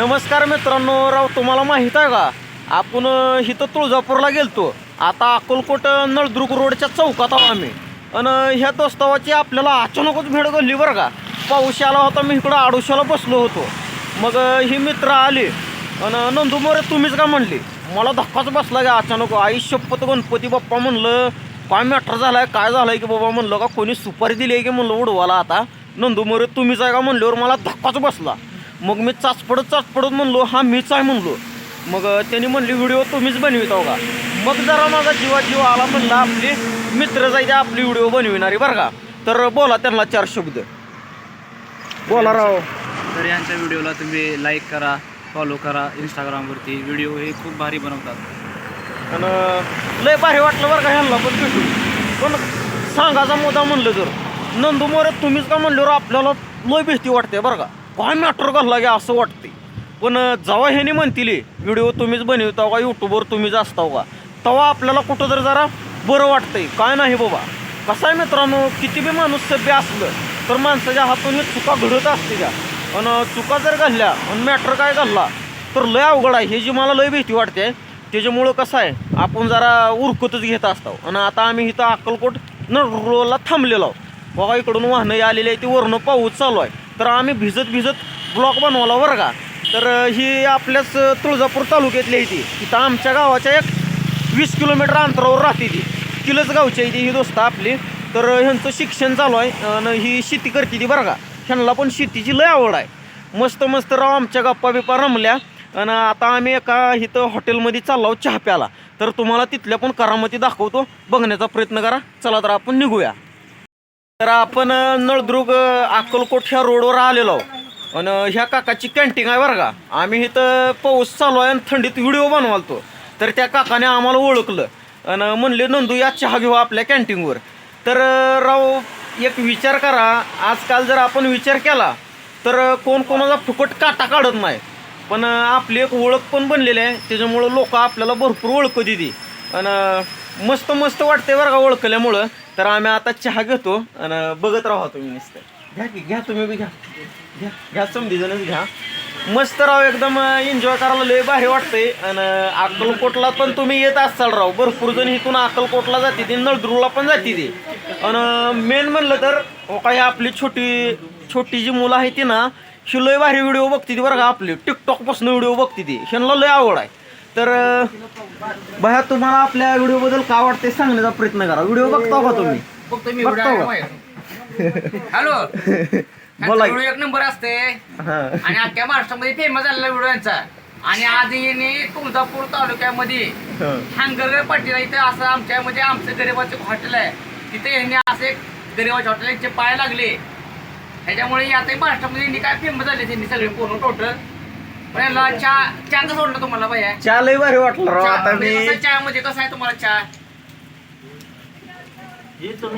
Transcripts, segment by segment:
नमस्कार मित्रांनो राव तुम्हाला माहीत आहे का? आपण इथं तुळजापूरला गेलतो. आता अकोलकोट नळदुर्ग रोडच्या चौकात आहो आम्ही. आणि ह्या दोस्तावाची आपल्याला अचानकच भेट घडली बरं का? पाऊस आला होता मी इकडं आडोशाला बसलो होतो. मग ही मित्र आली. आणि नंदू मोरे तुम्हीच का? म्हणली. मला धक्काच बसला का अचानक? आई शपथ गणपती बाप्पा म्हणलं काय मॅटर झालाय? काय झालंय की बाबा? म्हणलं का कोणी सुपारी दिली आहे की? म्हणलं उडवाला आता. नंदू मोरे तुम्हीच आहे का? म्हणल्यावर मला धक्काच बसला. मग मी चाचपडत चाचपडत म्हणलो हा मीच आहे म्हणलो. मग त्यांनी म्हणली व्हिडिओ तुम्हीच बनवितो का? मग जरा माझा जीवा जीव आला म्हणला आपली मित्र जायचे आपली व्हिडिओ बनविणारी बरं का. तर बोला त्यांना चार शब्द. बोला राव. तर यांच्या व्हिडिओला तुम्ही लाईक करा फॉलो करा इंस्टाग्रामवरती व्हिडिओ हे खूप भारी बनवतात. आणि लय भारी वाटलं बरं का ह्यांना पण भेटून. पण सांगायचा मुद्दा म्हणलं तर नंदू मोरे तुम्हीच का म्हणल्यावर आपल्याला लय भीती वाटते बरं का? काय मॅटर घालला की असं वाटते पण जेव्हा ह्याने म्हणतील व्हिडिओ तुम्हीच बनवता का? यूट्यूबवर तुम्हीच असता का? तेव्हा आपल्याला कुठं तर जरा बरं वाटतंय. काय नाही बाबा. कसं आहे मित्रांनो किती बी माणूस सभ्य असलं तर माणसाच्या हातून हे चुका घडत असते का आणि चुका जर घालल्या आणि मॅटर काय घालला तर लय अवघड आहे. हे जी मला लय भीती वाटते त्याच्यामुळं कसं आहे आपण जरा उरकतच घेत असतो. आणि आता आम्ही इथं अक्कलकोट नळला थांबलेलो आहोत. बघा इकडून वाहनं आलेली आहे ती वरणं पाऊस चालू आहे. तर आम्ही भिजत भिजत ब्लॉक बनवला बरं का. तर ही आपल्याच तुळजापूर तालुक्यातली आहे ती. इथं आमच्या गावाच्या एक वीस किलोमीटर अंतरावर राहते ती. किलच गावची आहे ती ही दोस्त आपली. तर ह्यांचं शिक्षण चालू आहे. आणि ही शेती करते ती बरं का. ह्यांना पण शेतीची लय आवड आहे. मस्त मस्त राव आमच्या गप्पा बिप्पा रमल्या. आणि आता आम्ही एका इथं हॉटेलमध्ये चाललो चहा प्याला तर तुम्हाला तिथल्या पण करामती दाखवतो. बघण्याचा प्रयत्न करा. चला तर आपण निघूया. तर आपण नळदुर्ग अक्कलकोट ह्या रोडवर आलेलो आहो. आणि ह्या काकाची कॅन्टीन आहे बरं का. आम्ही इथं पाऊस चालू आहे आणि थंडीत व्हिडिओ बनवालतो. तर त्या काकाने आम्हाला ओळखलं. आणि म्हणले नंदू या चहा घेऊ आपल्या कॅन्टीनवर. तर राव एक विचार करा. आजकाल जर आपण विचार केला तर कोण कोणाचा फुकट काटा काढत नाही. पण आपली एक ओळख पण बनलेली आहे. त्याच्यामुळं लोक आपल्याला भरपूर ओळखत येते आणि मस्त मस्त वाटते बरं का ओळखल्यामुळं. तर आम्ही आता चहा घेतो आणि बघत राहा तुम्ही नुसतं. घ्या की घ्या तुम्ही बी घ्या. घ्या घ्या समधीजणच घ्या. मस्त राव एकदम एन्जॉय करायला लय भारी वाटतंय. आणि अक्कलकोटला पण तुम्ही येत असाल राव. भरपूर जण इथून अक्कलकोटला जाते ते नळदुर्गला पण जाते ते. आणि मेन म्हणलं तर हो काही आपली छोटी छोटी जी मुलं आहे ती ना ही लय भारी व्हिडिओ बघते ती बरं का आपली. टिकटॉकपासून व्हिडिओ बघते ती. ह्यांना लय आवड आहे. तर बाहेर तुम्हाला आपल्या व्हिडिओ बद्दल काय वाटते सांगण्याचा प्रयत्न करा. व्हिडिओ बघता का तुम्ही? फक्त मी बघतो का? हॅलो बोला की. व्हिडिओ एक नंबर असते. हा. आणि अख्ख्या महाराष्ट्रामध्ये फेमस झालेला व्हिडिओ यांचा. आणि आज येणे तुळजापूर तालुक्यामध्ये हा. हांगरगर पाटील इथे असं आमच्यामध्ये आमचं गरीबाचं हॉटेल आहे. तिथे यांनी असे गरीबाचे हॉटेल यांचे पाय लागले. ह्याच्यामुळे आता महाराष्ट्रामध्ये यांनी काय फेमस झाले त्यांनी सगळे पूर्ण टोटल पण यांना चहा चहा कसं वाटलं तुम्हाला भैया? चहा लय भारी वाटलं राव आता चहा मी म्हणजे कसं चहामध्ये कसं आहे तुम्हाला चहा?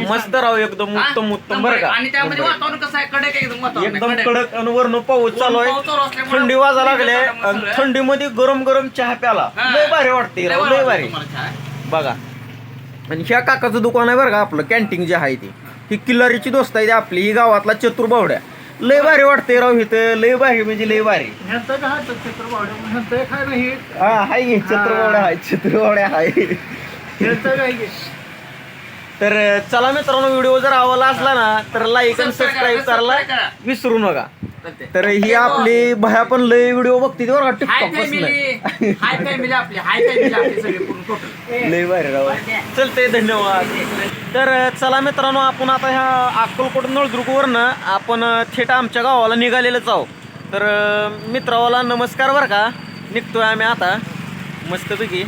मस्त राव एकदम उत्तम हा? उत्तम बरं का? आणि त्यामध्ये वातावरण कसं आहे? कडक आहे एकदम वातावरण एकदम आहे, कडक आणि वरनं पाऊस चालू आहे. पाऊस चालू असल्यामुळे थंडी वाजा लागले. आणि थंडीमध्ये गरम गरम चहा प्याला. हा. लय भारी वाटते लय राव, बरं लय भारी. तुम्हाला चहा. बघा. आणि ह्या काकाचं दुकान आहे बरं का आपलं कॅन्टीन जे आहे ती. ही किल्लारीची दोस्त आहे ती आपली ही गावातला चतुर बावड्या. लय भारी वाटते राव इथं. लय भारी म्हणजे लय भारी. ह्यांचं काय नाही हा. हाय की, चतुरबावड्या हाय चतुरबावड्या हाय. ह्यांचं काय की तर चला मित्रांनो व्हिडिओ जर आवडला असला ना तर लाईक आणि सबस्क्राईब करा, करायला. विसरू नका. तर ही आपली भया पण लय व्हिडिओ बघते बरं का टिकटॉक लय भारी राव चलते धन्यवाद. तर चला मित्रांनो आपण आता ह्या अक्कलकोट नळदुर्गवरनं आपण थेट आमच्या गावाला निघालेलंच आहोत. तर मित्रावाला नमस्कार बरं का. निघतोय आम्ही आता. मस्तपैकी.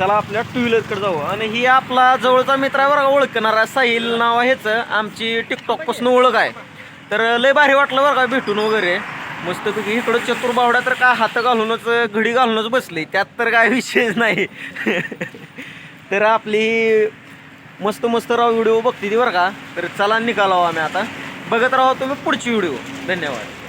चला आपल्या टू व्हीलरकडे जाऊ. आणि ही आपला जवळचा मित्र आहे बरं ओळखणारा साहिल नाव आहेच आमची टिकटॉकपासून ओळख आहे. तर लय भारी वाटलं बरं का भेटून वगैरे. मस्तपैकी इकडं चतुर बावड्या तर काय हात घालूनच घडी घालूनच बसली. त्यात तर काय विषयच नाही. तर आपली मस्त मस्त राव व्हिडिओ बघते ती बरं का. तर चला निघालो आम्ही आता. बघत राहा तुम्ही पुढची व्हिडिओ धन्यवाद.